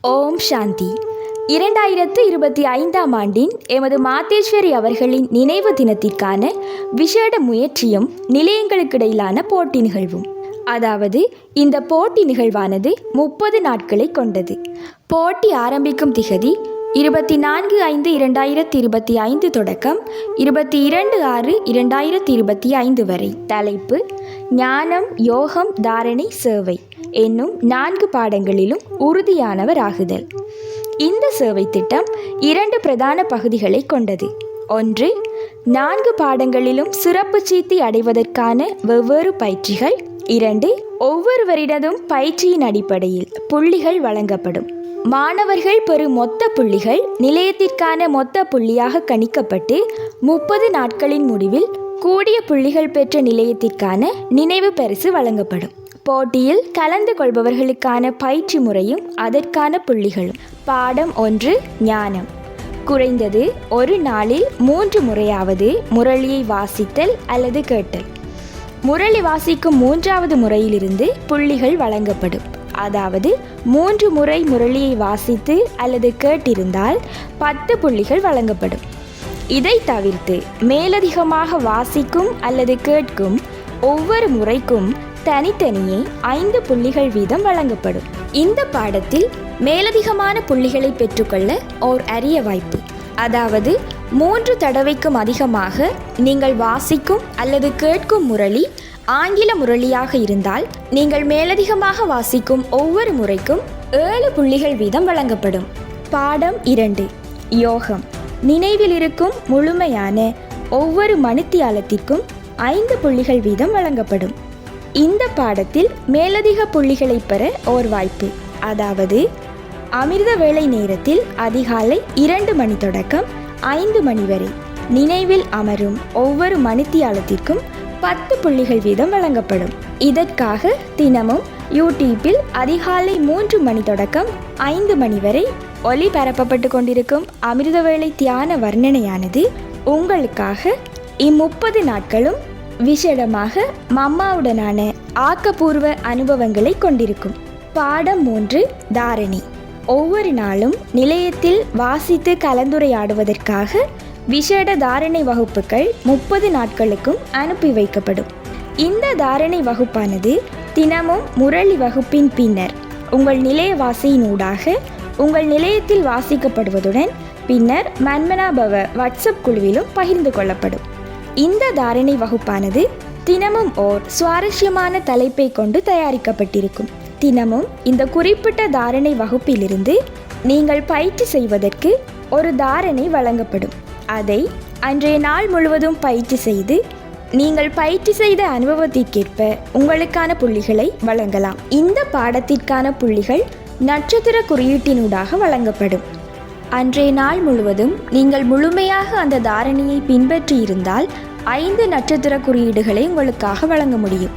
ஓம் சாந்தி. இரண்டாயிரத்து இருபத்தி ஐந்தாம் ஆண்டின் எமது மாத்தேஸ்வரி அவர்களின் நினைவு தினத்திற்கான விசேட முயற்சியும் நிலையங்களுக்கிடையிலான போட்டி நிகழ்வும். அதாவது இந்த போட்டி நிகழ்வானது முப்பது நாட்களை கொண்டது. போட்டி ஆரம்பிக்கும் திகதி இருபத்தி நான்கு ஐந்து இரண்டாயிரத்தி இருபத்தி ஐந்து தொடக்கம் இருபத்தி இரண்டு ஆறு இரண்டாயிரத்தி இருபத்தி ஐந்து வரை. தலைப்பு ஞானம் யோகம் தாரணை சேவை என்னும் நான்கு பாடங்களிலும் உறுதியானவர் ஆகுதல் இந்த சேவை திட்டம் இரண்டு பிரதான பகுதிகளை கொண்டது. ஒன்று நான்கு பாடங்களிலும் சிறப்பு சீத்தி அடைவதற்கான வெவ்வேறு பயிற்சிகள். இரண்டு ஒவ்வொருவரிடதும் பயிற்சியின் அடிப்படையில் புள்ளிகள் வழங்கப்படும். மாணவர்கள் பெறும் மொத்த புள்ளிகள் நிலையத்திற்கான மொத்த புள்ளியாக கணிக்கப்பட்டு முப்பது நாட்களின் முடிவில் கூடிய புள்ளிகள் பெற்ற நிலையத்திற்கான நினைவு பரிசு வழங்கப்படும். போட்டியில் கலந்து கொள்பவர்களுக்கான பயிற்சி முறையும் அதற்கான புள்ளிகளும். பாடம் ஒன்று ஞானம். குறைந்தது ஒரு நாளில் மூன்று முறையாவது முரளியை வாசித்தல் அல்லது கேட்டல். முரளி வாசிக்கும் மூன்றாவது முறையிலிருந்து புள்ளிகள் வழங்கப்படும். அதாவது மூன்று முறை முரளியை வாசித்து அல்லது கேட்டிருந்தால் பத்து புள்ளிகள் வழங்கப்படும். இதை தவிர்த்து மேலதிகமாக வாசிக்கும் அல்லது கேட்கும் ஒவ்வொரு முறைக்கும் தனித்தனியே ஐந்து புள்ளிகள் வீதம் வழங்கப்படும். இந்த பாடத்தில் மேலதிகமான புள்ளிகளை பெற்றுக்கொள்ள ஓர் அரிய வாய்ப்பு. அதாவது மூன்று தடவைக்கும் அதிகமாக நீங்கள் வாசிக்கும் அல்லது கேட்கும் முரளி ஆங்கில முரளியாக இருந்தால் நீங்கள் மேலதிகமாக வாசிக்கும் ஒவ்வொரு முறைக்கும் ஏழு புள்ளிகள் வீதம் வழங்கப்படும். பாடம் இரண்டு. யோகம். நினைவில் இருக்கும் முழுமையான ஒவ்வொரு மணித்தியாலத்திற்கும் ஐந்து புள்ளிகள் வீதம் வழங்கப்படும். இந்த பாடத்தில் மேலதிக புள்ளிகளை பெற ஓர் வாய்ப்பு அதாவது அமிர்த வேளை நேரத்தில் அதிகாலை இரண்டு மணி தொடக்கம் ஐந்து மணி வரை நினைவில் அமரும் ஒவ்வொரு மணித்தியாலத்திற்கும் பத்து புள்ளிகள் வீதம் வழங்கப்படும். இதற்காக தினமும் யூடியூப்பில் அதிகாலை மூன்று மணி தொடக்கம் ஐந்து மணி வரை ஒளிபரப்பப்பட்டு கொண்டிருக்கும் அமிர்தவேளை தியான வர்ணனையானது உங்களுக்காக இம்முப்பது நாட்களும் விசேடமாக மம்மாவுடனான ஆக்கப்பூர்வ அனுபவங்களை கொண்டிருக்கும். பாடம் மூன்று தாரணி. ஒவ்வொரு நாளும் நிலையத்தில் வாசித்து கலந்துரையாடுவதற்காக விசேட தாரணை வகுப்புகள் முப்பது நாட்களுக்கும் அனுப்பி வைக்கப்படும். இந்த தாரணை வகுப்பானது தினமும் முரளி வகுப்பின் பின்னர் உங்கள் நிலையவாசியினூடாக உங்கள் நிலையத்தில் வாசிக்கப்படுவதுடன் பின்னர் மன்மனாபவ வாட்ஸ்அப் குழுவிலும் பகிர்ந்து கொள்ளப்படும். இந்த தாரணை வகுப்பானது தினமும் ஓர் சுவாரஸ்யமான தலைப்பை கொண்டு தயாரிக்கப்பட்டிருக்கும். தினமும் இந்த குறிப்பிட்ட தாரணை வகுப்பிலிருந்து நீங்கள் பயிற்சி செய்வதற்கு ஒரு தாரணை வழங்கப்படும். அதை அன்றைய நாள் முழுவதும் பயிற்சி செய்து நீங்கள் பயிற்சி செய்த அனுபவத்திற்கேற்ப உங்களுக்கான புள்ளிகளை வழங்கலாம். இந்த பாடத்திற்கான புள்ளிகள் நட்சத்திர குறியீட்டினூடாக வழங்கப்படும். அன்றைய நாள் முழுவதும் நீங்கள் முழுமையாக அந்த தாரணியை பின்பற்றி இருந்தால் ஐந்து நட்சத்திர குறியீடுகளை உங்களுக்காக வழங்க முடியும்.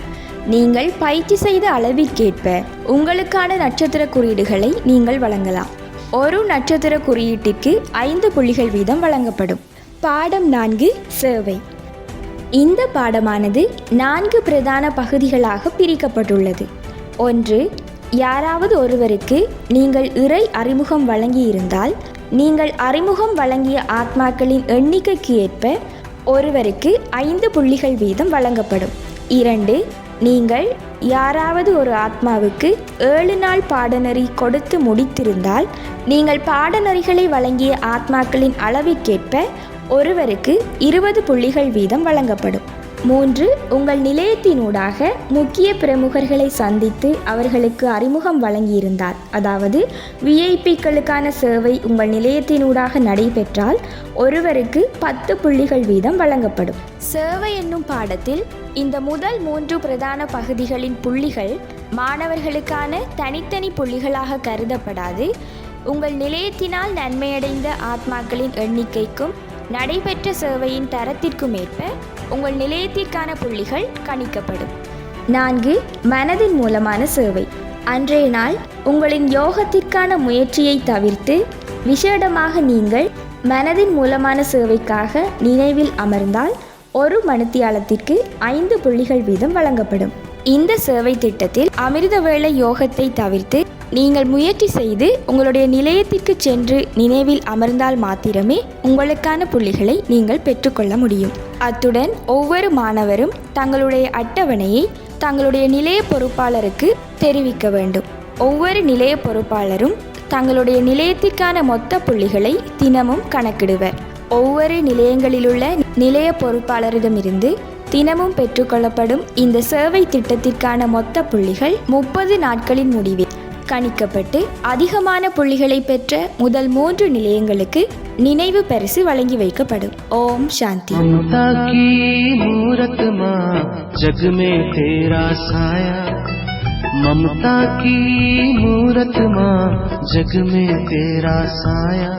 நீங்கள் பயிற்சி செய்த அளவிற்கேற்ப உங்களுக்கான நட்சத்திர குறியீடுகளை நீங்கள் வழங்கலாம். ஒரு நட்சத்திர குறியீட்டிற்கு ஐந்து புள்ளிகள் வீதம் வழங்கப்படும். பாடம் நான்கு சேவை. இந்த பாடமானது நான்கு பிரதான பகுதிகளாக பிரிக்கப்பட்டுள்ளது. ஒன்று யாராவது ஒருவருக்கு நீங்கள் இறை அறிமுகம் வழங்கியிருந்தால் நீங்கள் அறிமுகம் வழங்கிய ஆத்மாக்களின் எண்ணிக்கைக்கு ஏற்ப ஒருவருக்கு ஐந்து புள்ளிகள் வீதம் வழங்கப்படும். இரண்டு நீங்கள் யாராவது ஒரு ஆத்மாவுக்கு ஏழு நாள் பாடநெறி கொடுத்து முடித்திருந்தால் நீங்கள் பாடநெறிகளை வழங்கிய ஆத்மாக்களின் அளவிற்கேற்ப ஒருவருக்கு இருபது புள்ளிகள் வீதம் வழங்கப்படும். மூன்று உங்கள் நிலையத்தினூடாக முக்கிய பிரமுகர்களை சந்தித்து அவர்களுக்கு அறிமுகம் வழங்கியிருந்தார். அதாவது விஐபிக்களுக்கான சேவை உங்கள் நிலையத்தினூடாக நடைபெற்றால் ஒருவருக்கு பத்து புள்ளிகள் வீதம் வழங்கப்படும். சேவை என்னும் பாடத்தில் இந்த முதல் மூன்று பிரதான பகுதிகளின் புள்ளிகள் மாணவர்களுக்கான தனித்தனி புள்ளிகளாக கருதப்படாது. உங்கள் நிலையத்தினால் நன்மையடைந்த ஆத்மாக்களின் எண்ணிக்கைக்கும் நடைபெற்ற சேவையின் தரத்திற்கும் ஏற்ப உங்கள் நிலையத்திற்கான புள்ளிகள் கணிக்கப்படும். நான்கு மனதின் மூலமான சேவை. அன்றைய நாள் உங்களின் யோகத்திற்கான முயற்சியை தவிர்த்து விசேடமாக நீங்கள் மனதின் மூலமான சேவைக்காக நினைவில் அமர்ந்தால் ஒரு மணித்தியாலத்திற்கு ஐந்து புள்ளிகள் வீதம் வழங்கப்படும். இந்த சேவை திட்டத்தில் அமிர்த வேளை யோகத்தை தவிர்த்து நீங்கள் முயற்சி செய்து உங்களுடைய நிலையத்திற்கு சென்று நினைவில் அமர்ந்தால் மாத்திரமே உங்களுக்கான புள்ளிகளை நீங்கள் பெற்றுக்கொள்ள முடியும். அத்துடன் ஒவ்வொரு மாணவரும் தங்களுடைய அட்டவணையை தங்களுடைய நிலைய பொறுப்பாளருக்கு தெரிவிக்க வேண்டும். ஒவ்வொரு நிலைய பொறுப்பாளரும் தங்களுடைய நிலையத்திற்கான மொத்த புள்ளிகளை தினமும் கணக்கிடுவர். ஒவ்வொரு நிலையங்களிலுள்ள நிலைய பொறுப்பாளரிடமிருந்து தினமும் பெற்றுக்கொள்ளப்படும் இந்த சேவை திட்டத்திற்கான மொத்த புள்ளிகள் முப்பது நாட்களின் முடிவில். கணிக்கப்பட்டு அதிகமான புள்ளிகளை பெற்ற முதல் மூன்று நிலையங்களுக்கு நினைவு பரிசு வழங்கி வைக்கப்படும் ஓம் சாந்தி ममता की मूरत माँ जग में तेरा साया ममता की मूरत माँ जग में तेरा साया